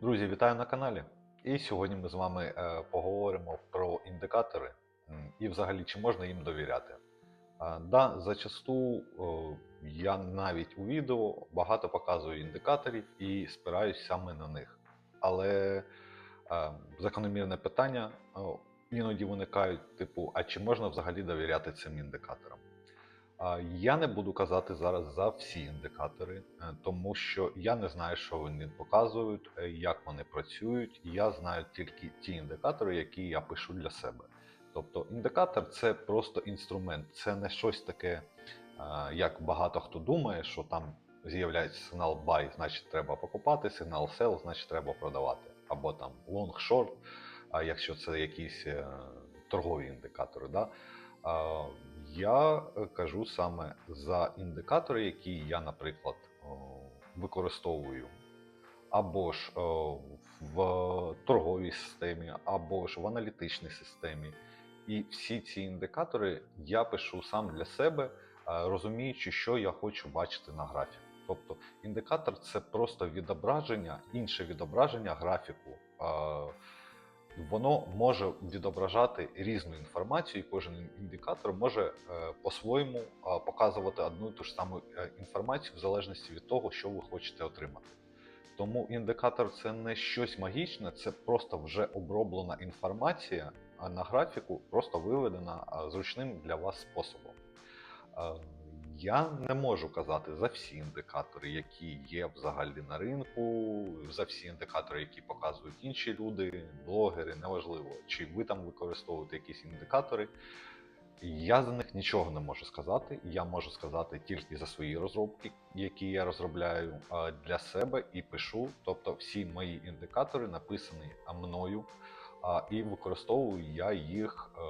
Друзі, вітаю на каналі. І сьогодні ми з вами е, поговоримо про індикатори і взагалі чи можна їм довіряти. Е, да, зачасту е, я навіть у відео багато показую індикаторів і спираюсь саме на них. Але закономірне питання іноді виникають, типу, а чи можна взагалі довіряти цим індикаторам? Я не буду казати зараз за всі індикатори, е, тому що я не знаю, що вони показують, е, як вони працюють. Я знаю тільки ті індикатори, які я пишу для себе. Тобто індикатор це просто інструмент, це не щось таке, е, як багато хто думає, що там з'являється сигнал buy, значить треба покупати, сигнал sell, значить треба продавати. Або там long short, якщо це якісь торгові індикатори. Да? Я е, кажу саме за індикатори, які я, наприклад, використовую або ж в торговій системі, або ж в аналітичній системі. І всі ці індикатори я пишу сам для себе, е, розуміючи, що я хочу бачити на графіку. Тобто індикатор це просто відображення, інше відображення графіку. Воно може відображати різну інформацію, і кожен індикатор може е, по-своєму е, показувати одну і ту ж саму е, інформацію в залежності від того, що ви хочете отримати. Тому індикатор це не щось магічне, це просто вже оброблена інформація на графіку, просто виведена зручним для вас способом. Я не можу казати за всі індикатори, які є взагалі на ринку, за всі індикатори, які показують інші люди, блогери, неважливо, чи ви там використовуєте якісь індикатори. Я за них нічого не можу сказати. Я можу сказати тільки за свої розробки, які я розробляю для себе і пишу. Тобто всі мої індикатори написані мною, і використовую я їх е,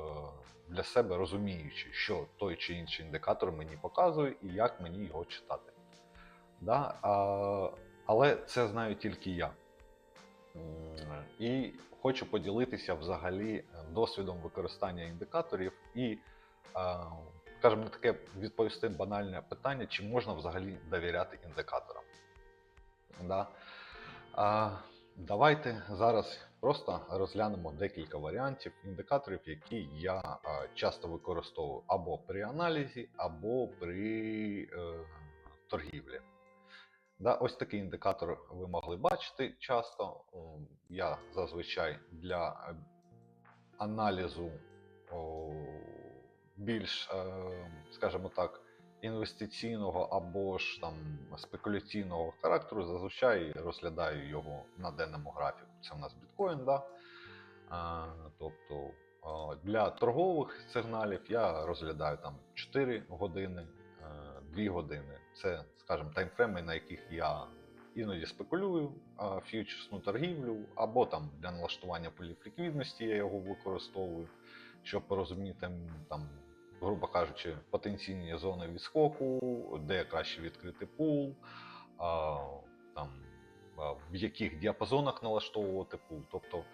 для себе, розуміючи, що той чи інший індикатор мені показує і як мені його читати. Да? А, але це знаю тільки я. І хочу поділитися взагалі досвідом використання індикаторів і, а, скажімо, таке відповісти банальне питання, чи можна взагалі довіряти індикаторам. Да? Давайте зараз просто розглянемо декілька варіантів індикаторів, які я часто використовую або при аналізі, або при е, торгівлі. Да, ось такий індикатор ви могли бачити часто. Я зазвичай для е, аналізу більш, е, скажімо так, інвестиційного або ж там спекуляційного характеру, зазвичай розглядаю його на денному графіку. Це у нас біткоін, да? А, тобто для торгових сигналів я розглядаю там 4 години, 2 години. Це, скажімо, таймфрейми, на яких я іноді спекулюю а, фьючерсну торгівлю, або там для налаштування полів ліквідності я його використовую, щоб порозуміти там, грубо кажучи, потенційні зони відскоку, де краще відкрити пул, а, там, в яких діапазонах налаштовувати пул. Тобто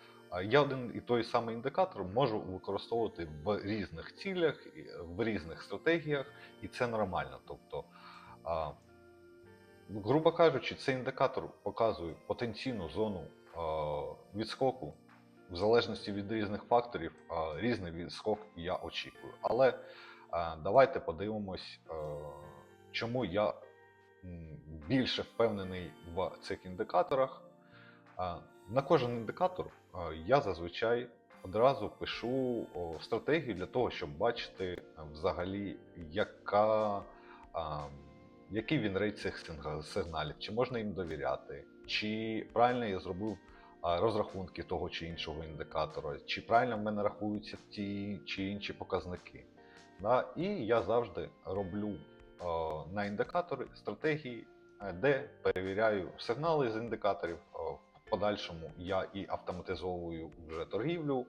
я один і той самий індикатор можу використовувати в різних цілях, в різних стратегіях, і це нормально. Тобто, а, грубо кажучи, цей індикатор показує потенційну зону а, відскоку. В залежності від різних факторів, різний відскок я очікую. Але давайте подивимось, чому я більше впевнений в цих індикаторах. На кожен індикатор я зазвичай одразу пишу стратегію для того, щоб бачити взагалі, яка, який він рейд цих сигналів, чи можна їм довіряти, чи правильно я зробив розрахунки того чи іншого індикатора, чи правильно в мене рахуються ті чи інші показники. І я завжди роблю на індикатори стратегії, е, де перевіряю сигнали з індикаторів. В подальшому я і автоматизовую вже торгівлю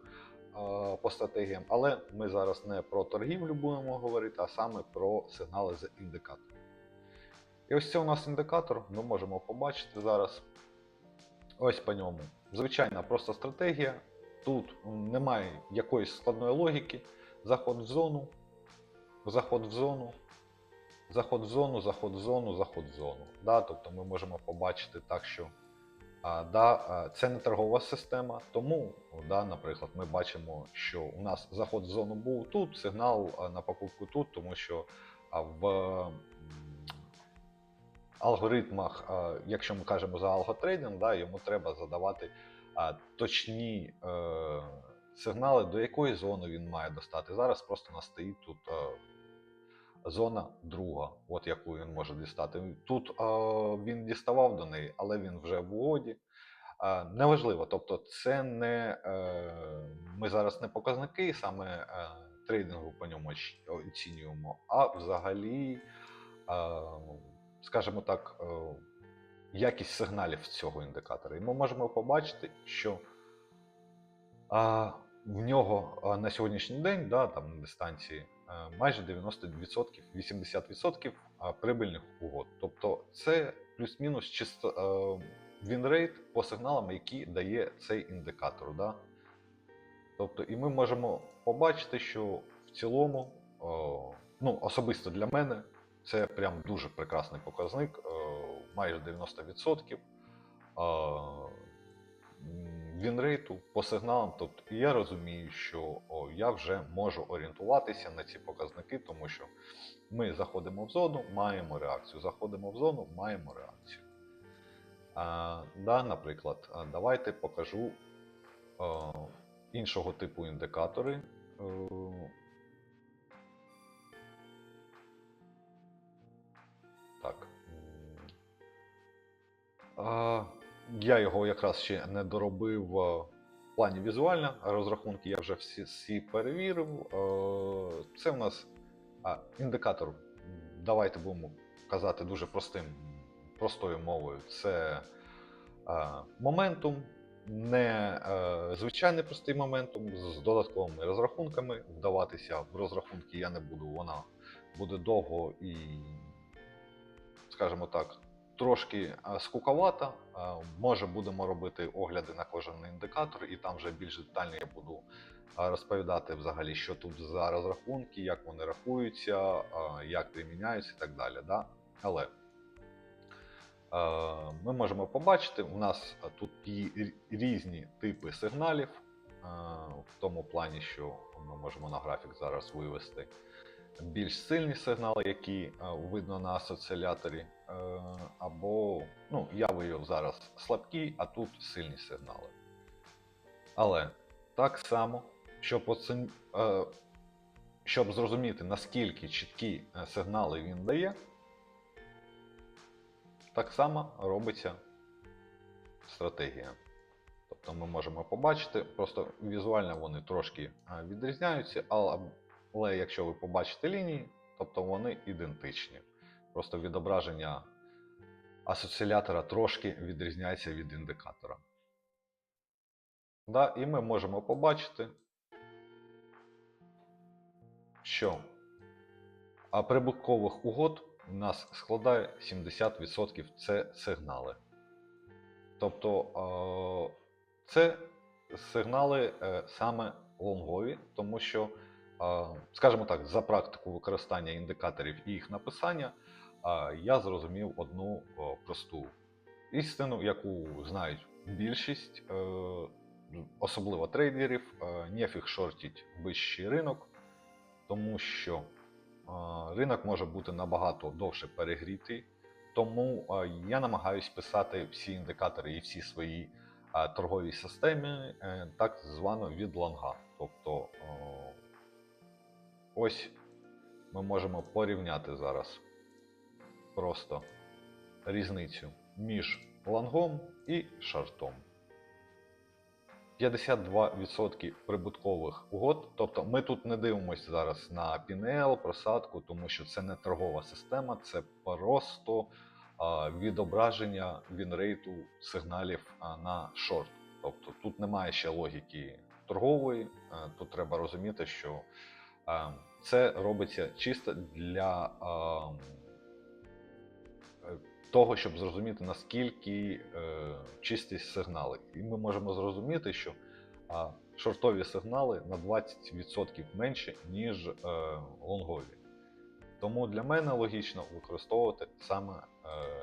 по стратегіям, але ми зараз не про торгівлю будемо говорити, а саме про сигнали з індикаторів. І ось це у нас індикатор, ми можемо побачити зараз. Ось по ньому. Звичайна просто стратегія. Тут немає якоїсь складної логіки. Заход в зону, заход в зону, заход в зону, заход в зону, заход в зону. Да? Тобто ми можемо побачити так, що А, да, це не торгова система, тому, да, наприклад, ми бачимо, що у нас заход в зону був тут, сигнал на покупку тут, тому що в алгоритмах, якщо ми кажемо за алготрейдинг, да, йому треба задавати точні е, сигнали, до якої зони він має достати. Зараз просто у нас стоїть тут е, зона друга, от яку він може дістати. Тут е, він діставав до неї, але він вже в угоді. Е, неважливо, тобто це не е, ми зараз не показники саме е, трейдингу по ньому оцінюємо, а взагалі, е, скажімо так, е, якість сигналів цього індикатора. І ми можемо побачити, що в нього на сьогоднішній день, да, там на дистанції, майже 90%, 80% прибильних угод. Тобто це плюс-мінус чисто е, вінрейт по сигналам, які дає цей індикатор. Да? Тобто, і ми можемо побачити, що в цілому, ну, особисто для мене, це прям дуже прекрасний показник, е, майже 90%. е, Вінрейту по сигналам, тобто я розумію, що я вже можу орієнтуватися на ці показники, тому що ми заходимо в зону, маємо реакцію. Заходимо в зону, маємо реакцію. А, да, наприклад, давайте покажу е, іншого типу індикатори. Е, я його якраз ще не доробив в плані візуально. Розрахунки я вже всі, всі перевірив. Це в нас індикатор. Давайте будемо казати дуже простим, простою мовою. Це моментум, не е, звичайний простий моментум з додатковими розрахунками. Вдаватися в розрахунки я не буду, вона буде довго і, скажімо так, трошки а, скуковата. Може, будемо робити огляди на кожен індикатор, і там вже більш детально я буду розповідати взагалі, що тут за розрахунки, як вони рахуються, як приміняються і так далі. Да? Але е, ми можемо побачити, у нас тут різні типи сигналів, е, в тому плані, що ми можемо на графік зараз вивести більш сильні сигнали, які е, видно на асоціаторі, е, або ну, я виявив зараз слабкі, а тут сильні сигнали. Але так само, щоб, оцін... е, щоб зрозуміти, наскільки чіткі сигнали він дає, так само робиться стратегія. Тобто ми можемо побачити, просто візуально вони трошки відрізняються, але, але якщо ви побачите лінії, тобто вони ідентичні. Просто відображення асоціатора трошки відрізняється від індикатора. Да, і ми можемо побачити, що а прибуткових угод у нас складає 70% це сигнали. Тобто е, це сигнали е, саме лонгові, тому що, скажімо так, за практику використання індикаторів і їх написання, я зрозумів одну просту істину, яку знають більшість, е, особливо трейдерів, е, нефіг шортіть вищий ринок, тому що ринок може бути набагато довше перегрітий. Тому я намагаюсь писати всі індикатори і всі свої торгові системи е, так звано від лонга. Тобто ось ми можемо порівняти зараз просто різницю між лонгом і шартом. 52% прибуткових угод. Тобто ми тут не дивимося зараз на PNL, просадку, тому що це не торгова система, це просто а, відображення вінрейту сигналів а, на шорт. Тобто тут немає ще логіки торгової. а, Тут треба розуміти, що це робиться чисто для е, того, щоб зрозуміти, наскільки е, чисті сигнали. І ми можемо зрозуміти, що шортові сигнали на 20% менше, ніж е, лонгові. Тому для мене логічно використовувати саме е,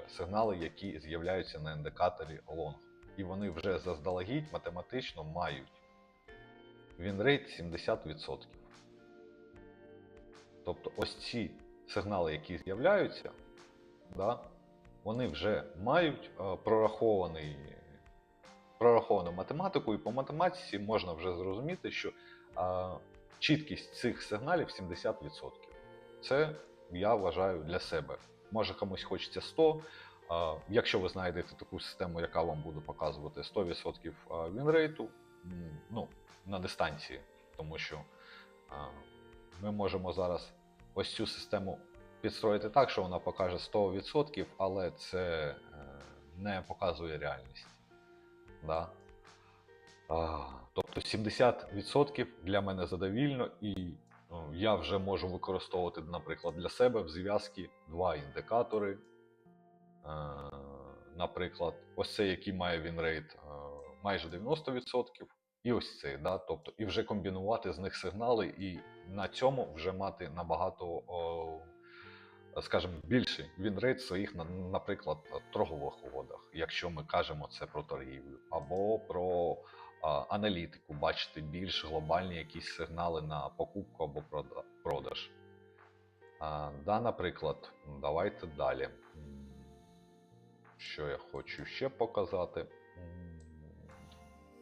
сигнали, які з'являються на індикаторі лонг. і вони вже заздалегідь математично мають вінрейт 70%. Тобто ось ці сигнали, які з'являються, да, вони вже мають е, прорахований, прораховану математику, і по математиці можна вже зрозуміти, що е, чіткість цих сигналів 70%. Це я вважаю для себе. Може комусь хочеться 100. А, Якщо ви знайдете таку систему, яка вам буде показувати 100% вінрейту, ну, на дистанції, тому що а, ми можемо зараз ось цю систему підстроїти так, що вона покаже 100%, але це е, не показує реальність. Да? Тобто 70% для мене задовільно, і ну, я вже можу використовувати, наприклад, для себе в зв'язки два індикатори. Е, Наприклад, ось цей, який має вінрейт е, майже 90%, і ось цей, да? тобто, і вже комбінувати з них сигнали, і на цьому вже мати набагато, о, скажімо, більший вінрейт своїх, наприклад, торгових угодах, якщо ми кажемо це про торгівлю, або про а, аналітику, бачити більш глобальні якісь сигнали на покупку або продаж. А, да, наприклад, давайте далі. Що я хочу ще показати?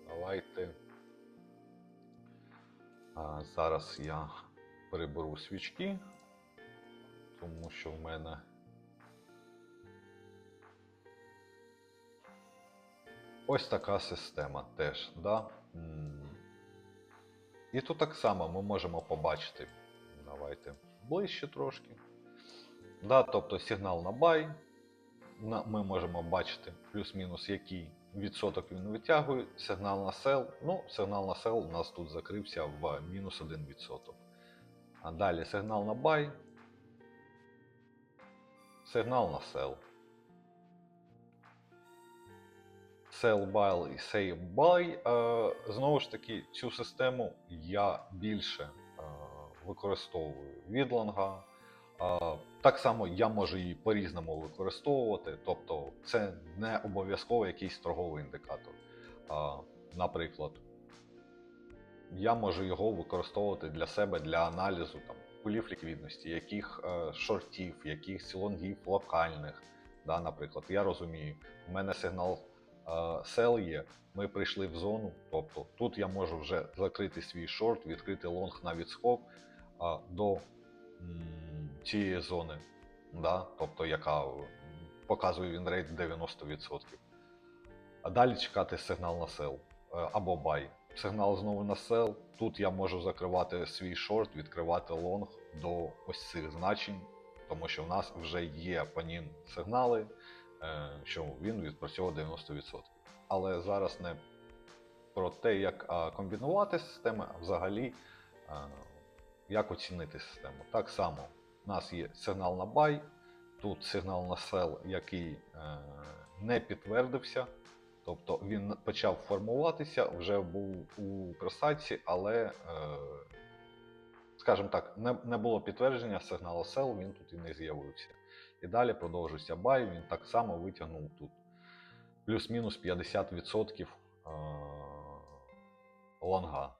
Давайте. Зараз я переберу свічки, тому що в мене. Ось така система теж. Да? І тут так само ми можемо побачити. Давайте ближче трошки. Да, тобто сигнал на. На- Ми можемо бачити плюс-мінус, який відсоток він витягує. Сигнал на sell. Ну, сигнал на sell у нас тут закрився в мінус 1%. А далі сигнал на buy. Сигнал на sell. Sell buy і save buy. Е, знову ж таки, цю систему я більше е, використовую від лонга. Так само я можу її по-різному використовувати, тобто це не обов'язково якийсь торговий індикатор. Наприклад, я можу його використовувати для себе для аналізу там, пулів ліквідності, яких е, шортів, яких лонгів локальних. Да, наприклад, я розумію, в мене сигнал sell є, ми прийшли в зону, тобто тут я можу вже закрити свій шорт, відкрити лонг на відскок до цієї зони, да, тобто яка показує він рейт 90%. А далі чекати сигнал на sell е, або buy. Сигнал знову на sell. Тут я можу закривати свій шорт, відкривати лонг до ось цих значень, тому що в нас вже є по ним сигнали, е, що він відпрацьовує 90%. Але зараз не про те, як комбінувати системи, а взагалі як оцінити систему. Так само у нас є сигнал на buy, тут сигнал на sell, який е, не підтвердився. Тобто він почав формуватися, вже був у просадці, але, е, скажімо так, не, не було підтвердження сигналу sell, він тут і не з'явився. І далі продовжується buy, він так само витягнув тут плюс-мінус 50% е, лонга.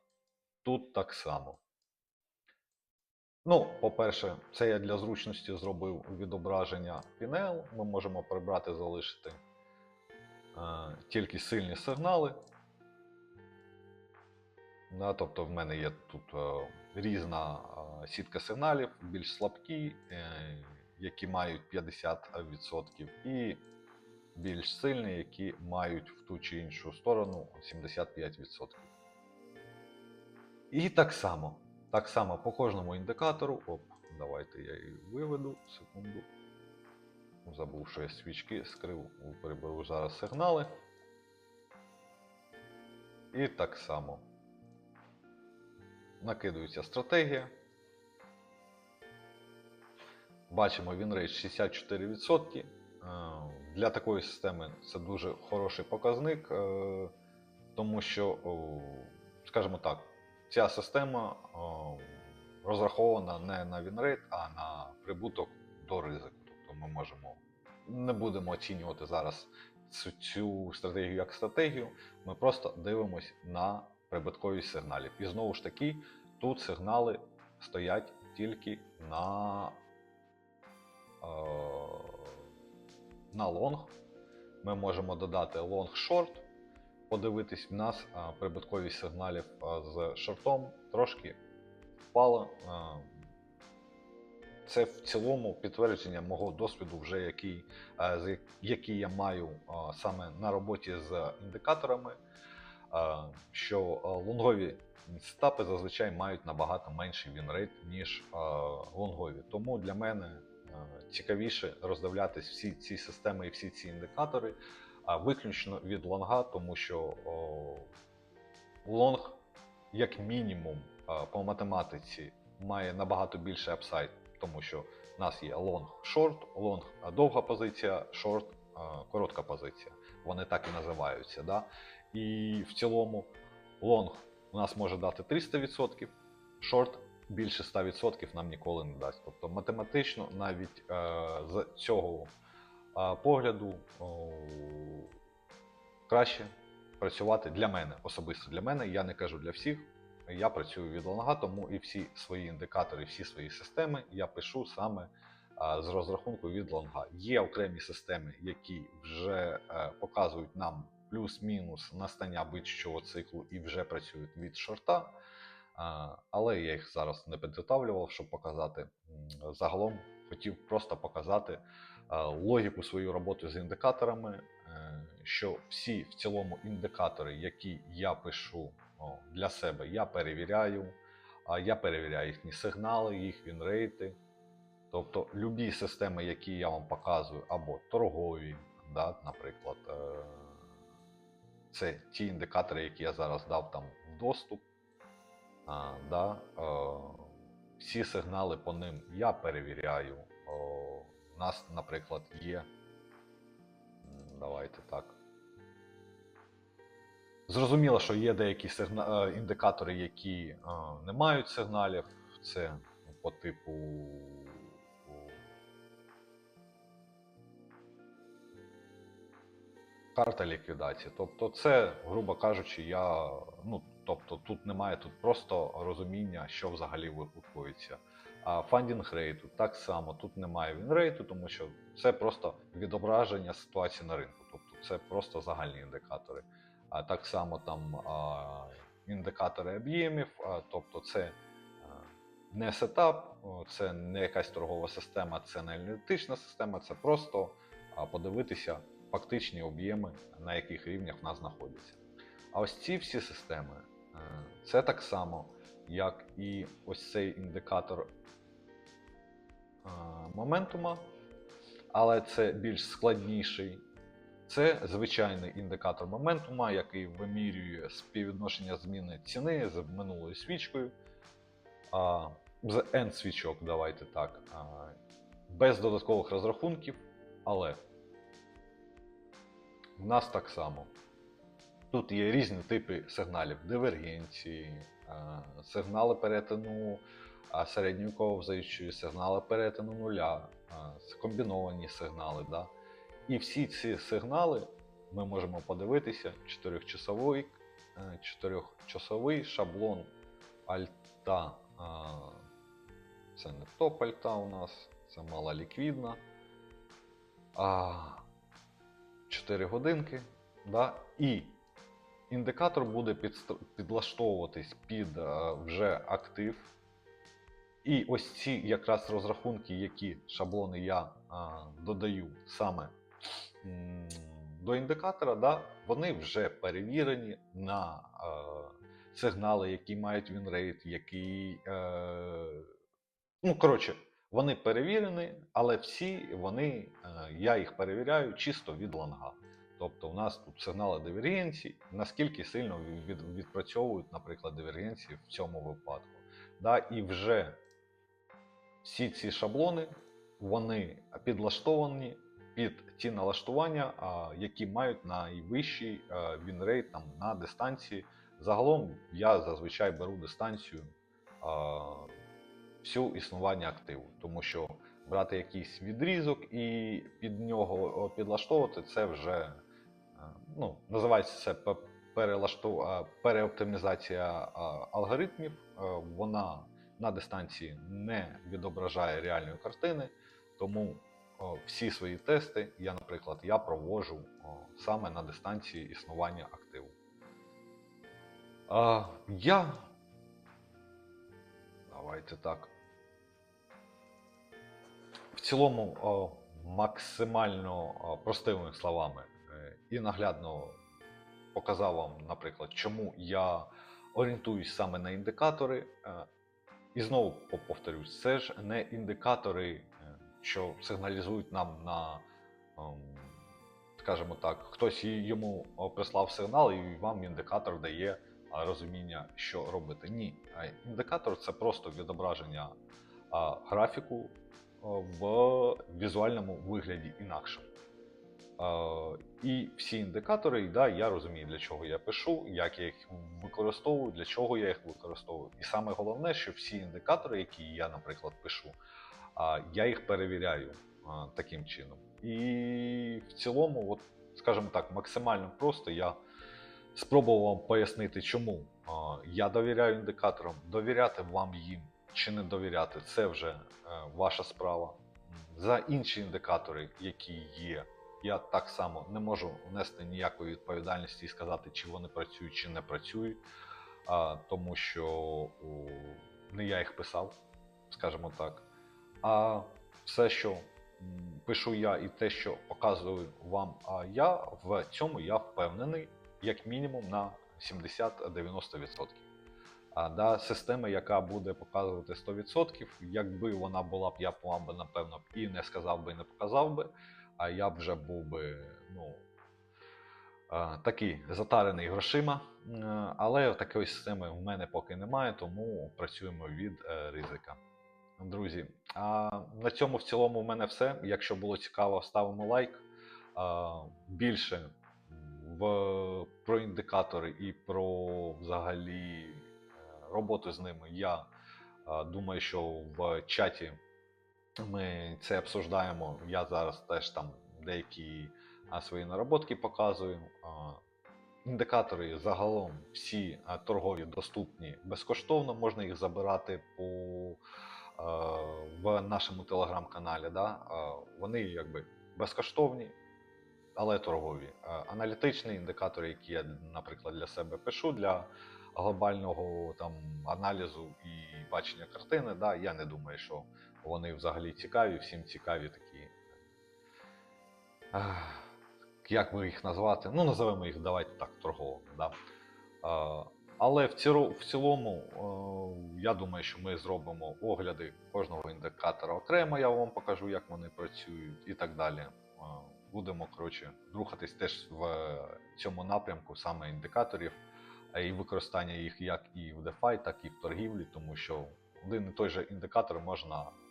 Тут так само. Ну, по-перше, це я для зручності зробив відображення пінел. Ми можемо прибрати, залишити е, тільки сильні сигнали. Да, тобто в мене є тут е, різна е, сітка сигналів, більш слабкі, е, які мають 50%, і більш сильні, які мають в ту чи іншу сторону 75%. І так само. Так само по кожному індикатору. Оп, давайте я її виведу. Секунду. Забув, що я свічки скрив, переберу зараз сигнали. І так само. Накидується стратегія. Бачимо вінрейт 64%. Е, Для такої системи це дуже хороший показник, е, тому що, скажімо так, ця система розрахована не на вінрейт, а на прибуток до ризику. Тобто ми можемо не будемо оцінювати зараз цю, цю стратегію як стратегію, ми просто дивимось на прибутковість сигналів. І знову ж таки, тут сигнали стоять тільки на, е, на лонг. Ми можемо додати лонг-шорт, подивитись, в нас прибутковість сигналів з шортом трошки впала. Це в цілому підтвердження мого досвіду, вже який, який я маю саме на роботі з індикаторами, що лонгові стапи зазвичай мають набагато менший вінрейт, ніж лонгові. Тому для мене цікавіше роздивлятись всі ці системи і всі ці індикатори а виключно від лонга, тому що о, лонг, як мінімум, по математиці має набагато більше апсайд, тому що в нас є лонг шорт, лонг довга позиція, шорт коротка позиція. Вони так і називаються. Да? І в цілому лонг у нас може дати 300%, шорт більше 100% нам ніколи не дасть. Тобто математично навіть е, з цього погляду краще працювати для мене, особисто для мене. Я не кажу для всіх. Я працюю від лонга, тому і всі свої індикатори, всі свої системи я пишу саме з розрахунку від лонга. Є окремі системи, які вже е, показують нам плюс-мінус настання будь-чого циклу і вже працюють від шорта. Але я їх зараз не підготавлював, щоб показати. Загалом хотів просто показати логіку свою роботи з індикаторами, е, що всі в цілому індикатори, які я пишу для себе, я перевіряю. А я перевіряю їхні сигнали, їх вінрейти. Тобто любі системи, які я вам показую, або торгові, да, наприклад, е, це ті індикатори, які я зараз дав там в доступ. Да, е, всі сигнали по ним я перевіряю. У нас, наприклад, є. Давайте так. Зрозуміло, що є деякі сигна... е, індикатори, які е, не мають сигналів. Це по типу. Карта ліквідації. Тобто, це, грубо кажучи, я. Ну, тобто тут немає тут просто розуміння, що взагалі випадкується. А фандінг рейту так само тут немає вінрейту, тому що це просто відображення ситуації на ринку. Тобто це просто загальні індикатори. А так само там а, індикатори об'ємів, тобто це а, не сетап, це не якась торгова система, це не аналітична система, це просто подивитися фактичні об'єми, на яких рівнях в нас знаходяться. А ось ці всі системи е, це так само, як і ось цей індикатор е, моментума, але це більш складніший. Це звичайний індикатор моментума, який вимірює співвідношення зміни ціни з минулою свічкою. А, з N свічок, давайте так. А, без додаткових розрахунків, але в нас так само. Тут є різні типи сигналів дивергенції, е, сигнали перетину е, середньої ковзаючої, сигнали перетину нуля, е, комбіновані сигнали. Да? І всі ці сигнали ми можемо подивитися 4-часовий, 4-часовий шаблон альта. е, Це не топ альта у нас, це мала ліквідна. А, 4 годинки. Да? І індикатор буде підлаштовуватись під е, вже актив. І ось ці якраз розрахунки, які шаблони я а, додаю саме до індикатора, да, вони вже перевірені на е, сигнали, які мають вінрейт, які. Е, ну, коротше, вони перевірені, але всі вони, е, я їх перевіряю чисто від лонга. Тобто у нас тут сигнали дивергенції, наскільки сильно від, відпрацьовують, наприклад, дивергенції в цьому випадку. Да, і вже всі ці шаблони вони підлаштовані під ті налаштування, які мають найвищий е, вінрейт там, на дистанції. Загалом я зазвичай беру дистанцію всю існування активу, тому що брати якийсь відрізок і під нього підлаштовувати це вже ну, називається це е, переоптимізація е, алгоритмів. Е, Вона на дистанції не відображає реальної картини, тому всі свої тести я, наприклад, я проводжу о, саме на дистанції існування активу. Я. Давайте так. В цілому, максимально простими словами е, і наглядно показав вам, наприклад, чому я орієнтуюсь саме на індикатори. Е, І знову по- повторюсь, це ж не індикатори, е, що сигналізують нам на, ем, скажімо так, хтось йому прислав сигнал, і вам індикатор дає розуміння, що робити. Ні, індикатор це просто відображення графіку в візуальному вигляді інакшому. І всі індикатори, да, я розумію, для чого я пишу, як я їх використовую, для чого я їх використовую. І саме головне, що всі індикатори, які я, наприклад, пишу, я їх перевіряю таким чином. І в цілому, от, скажімо так, максимально просто я спробував вам пояснити, чому я довіряю індикаторам, довіряти вам їм чи не довіряти, це вже е, ваша справа. За інші індикатори, які є, я так само не можу внести ніякої відповідальності і сказати, чи вони працюють, чи не працюють, тому що не я їх писав, скажімо так. А все, що пишу я, і те, що показую вам а я, в цьому я впевнений, як мінімум на 70-90%. А да, система, яка буде показувати 100%, якби вона була б, я б вам би, напевно, і не сказав би, і не показав би, а я б вже був би, ну, такий затарений грошима. Е, Але такої системи в мене поки немає, тому працюємо від е, ризика. Друзі, а на цьому в цілому в мене все. Якщо було цікаво, ставимо лайк. Більше в, про індикатори і про взагалі е, роботу з ними я думаю, що в чаті ми це обсуждаємо. Я зараз теж там деякі свої нароботки показую. Індикатори загалом всі торгові доступні безкоштовно, можна їх забирати по, в нашому телеграм-каналі. Да? Вони якби безкоштовні, але торгові. Аналітичні індикатори, які я, наприклад, для себе пишу для глобального там, аналізу і бачення картини, да? я не думаю, що вони взагалі цікаві, всім цікаві такі. Як би їх назвати? Ну, називаємо їх, давайте так, торговими. Да? А, Але в, цілому, е, я думаю, що ми зробимо огляди кожного індикатора окремо, я вам покажу, як вони працюють і так далі. Е, Будемо коротше, рухатись теж в цьому напрямку, саме індикаторів, і використання їх як і в DeFi, так і в торгівлі, тому що один і той же індикатор можна е,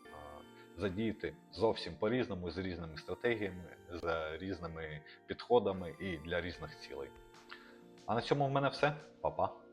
задіяти зовсім по-різному, з різними стратегіями, з різними підходами і для різних цілей. А на цьому в мене все. Па-па.